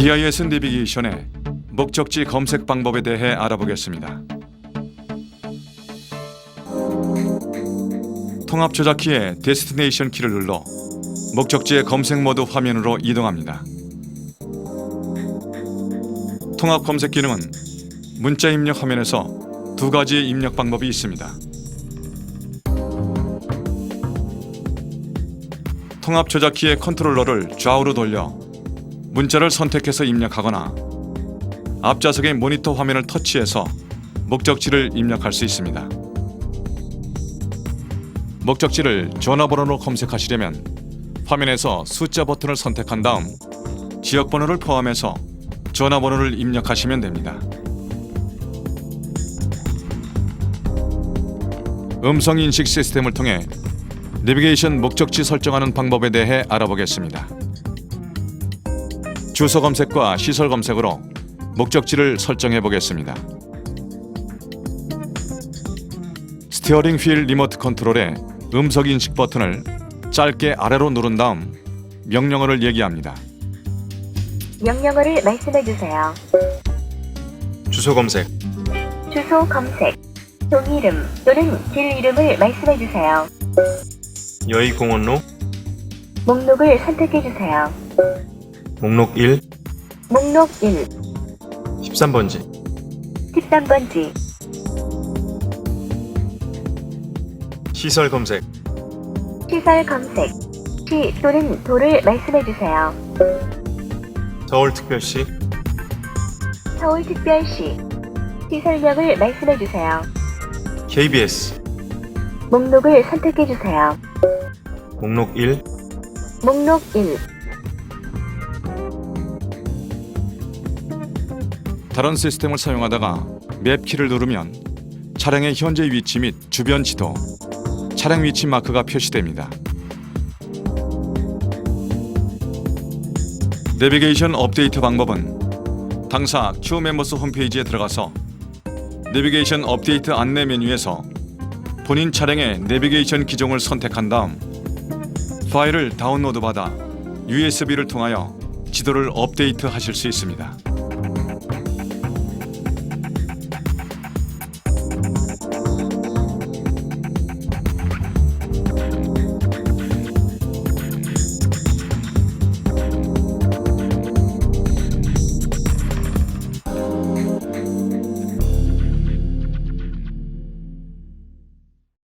DIS 내비게이션의 목적지 검색 방법에 대해 알아보겠습니다. 통합 조작키의 데스티네이션 키를 눌러 목적지의 검색 모드 화면으로 이동합니다. 통합 검색 기능은 문자 입력 화면에서 두 가지 입력 방법이 있습니다. 통합 조작 키의 컨트롤러를 좌우로 돌려 문자를 선택해서 입력하거나 앞좌석의 모니터 화면을 터치해서 목적지를 입력할 수 있습니다. 목적지를 전화번호로 검색하시려면 화면에서 숫자 버튼을 선택한 다음 지역 번호를 포함해서 전화번호를 입력하시면 됩니다. 음성 인식 시스템을 통해 내비게이션 목적지 설정하는 방법에 대해 알아보겠습니다. 주소 검색과 시설 검색으로 목적지를 설정해 보겠습니다. 스티어링 휠 리모트 컨트롤의 음성 인식 버튼을 짧게 아래로 누른 다음 명령어를 얘기합니다. 명령어를 말씀해 주세요. 주소 검색, 주소 검색, 동 이름 또는 길 이름을 말씀해 주세요. 여의공원로, 목록을 선택해 주세요. 목록 1, 목록 1, 13번지, 13번지, 시설 검색, 시설 검색, 시 또는 도를 말씀해 주세요. 서울특별시, 서울특별시, 시설명을 말씀해 주세요. KBS, 목록을 선택해 주세요. 목록 1, 목록 1, 다른 시스템을 사용하다가 맵 키를 누르면 차량의 현재 위치 및 주변 지도, 차량 위치 마크가 표시됩니다. 내비게이션 업데이트 방법은 당사 큐 멤버스 홈페이지에 들어가서 내비게이션 업데이트 안내 메뉴에서 본인 차량의 내비게이션 기종을 선택한 다음 파일을 다운로드 받아 USB를 통하여 지도를 업데이트 하실 수 있습니다.